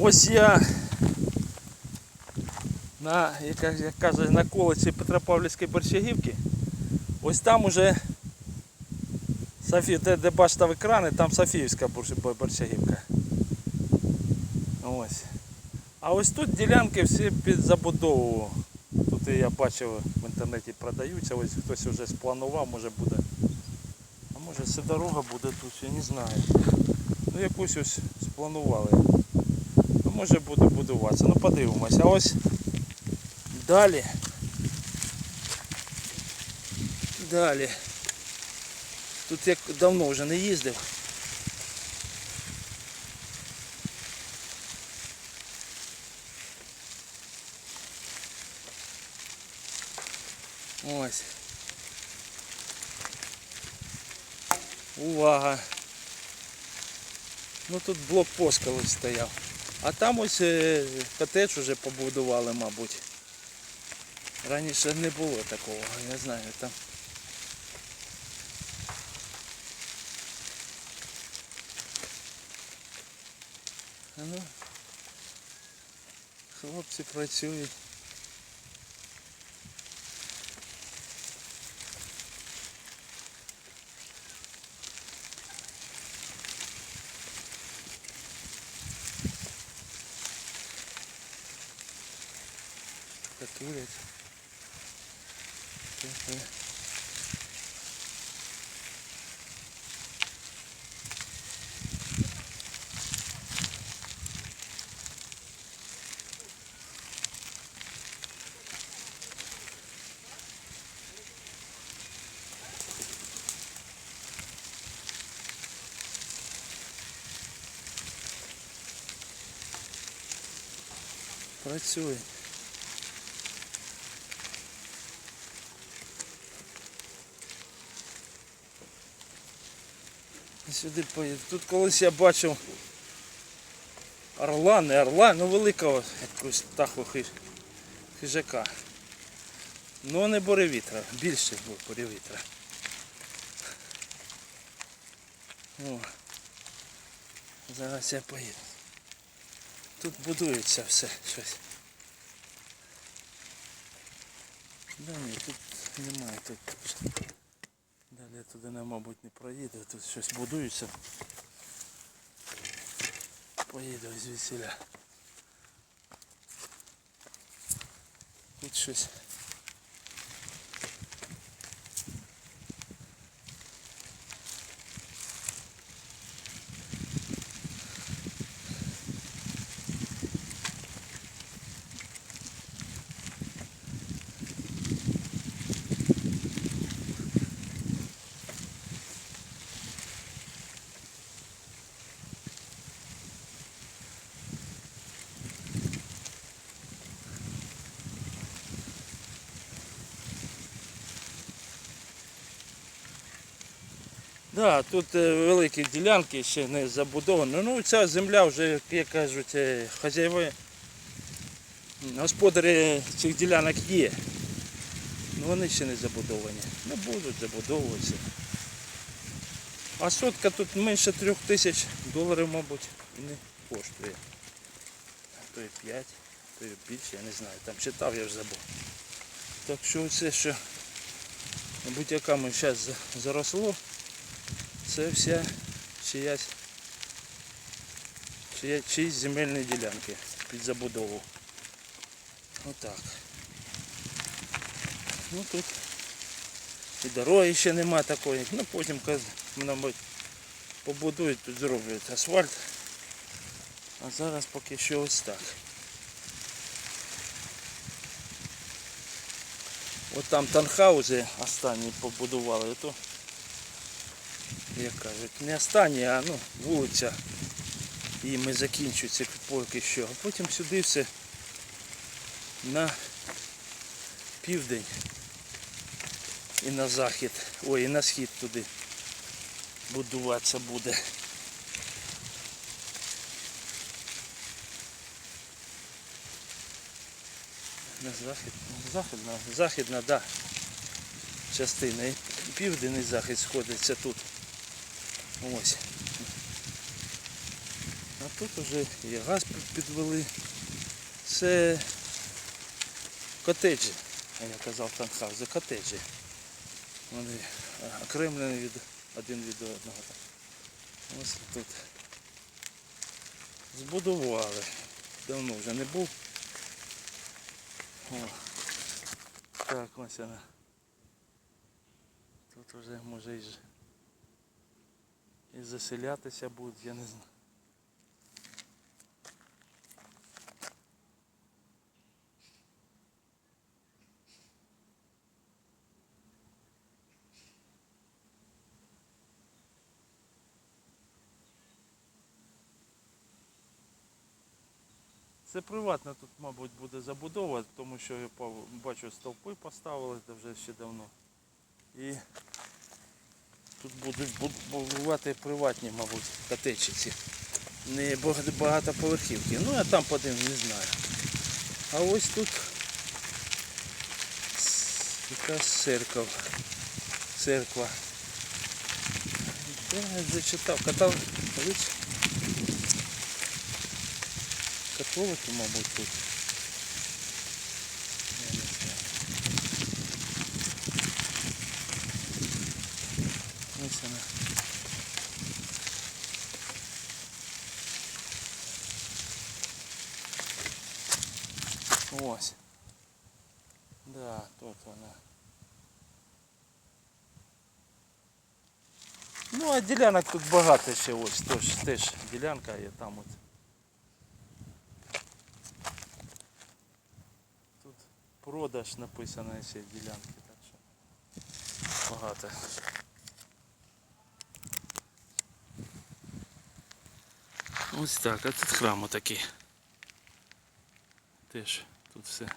Ось я на, як, як на колиці Петропавлівської Борщагівки. Ось там уже Софі, де, де в екрани, там Софіївська Борщагівка. Ось. А ось тут ділянки всі під забудову. Тут я бачив в інтернеті продаються, ось хтось вже спланував, може буде. А може це дорога буде тут, я не знаю. Ну якусь ось спланували. Ну, може буде будуватися. Ну подивимося. А ось далі. Далі. Тут як давно вже не їздив. Ось. Увага. Ну тут блокпост колись стояв. А там ось е, котедж вже побудували, мабуть. Раніше не було такого, я знаю там. Ну, хлопці працюють. Це- Працює. Сюди поїду. Тут колись я бачив орла, не орла, ну великого якогось птаху хиж- хижака. Ну не буревітра, більше був буревітра. О, зараз я поїду. Тут будується все щось. Да ні, тут немає тут. Я туди, не, мабуть, не проїду, тут щось будується. Поїду звідсіля. Тут щось. Да, тут е, великі ділянки ще не забудовані. Ну ця земля вже, як кажуть, е, хазяєви, м, господарі цих ділянок є. Ну вони ще не забудовані. Не будуть забудовуватися. А сотка тут менше трьох тисяч доларів, мабуть, не коштує. А то і 5, то і більше, я не знаю. Там читав, я вже забув. Так що це що, мабуть, яка ми зараз заросло. Це вся чиясь, чия, чиїсь земельні ділянки під забудову. Отак. Ну тут і дороги ще нема такої. Ну потім, мабуть, побудують, тут зроблять асфальт. А зараз поки що ось так. От там танхаузи останні побудували, то як кажуть, не останні, а ну, вулиця. І ми закінчується поки що. А потім сюди все на південь і на захід. Ой, і на схід туди будуватися буде. На захід, західна, західна, да. Частина. І південь і захід сходиться тут. Ось. А тут вже і газ підвели. Це котеджі. Я казав танхаузи, котеджі. Вони окремлені від один від одного. Ось тут. Збудували. Давно вже не був. О. Так, ось вона. Тут вже може і, і заселятися будуть, я не знаю. Це приватна тут, мабуть, буде забудова, тому що я бачу стовпи поставили це вже ще давно. І тут будуть бу- будувати приватні, мабуть, котечиці. Не бага- багатоповерхівки. Ну я там подивлюсь, не знаю. А ось тут якась церква. Церква. Я зачитав. Катал... Католики, мабуть, тут. Я не знаю. Ось вона. Ось. Да, тут вона. Ну, а ділянок тут багато ще ось, теж, теж ділянка є там от. Тут продаж написано ще ділянки, так що багато. Ось так, а тут храм отакий. Теж тут все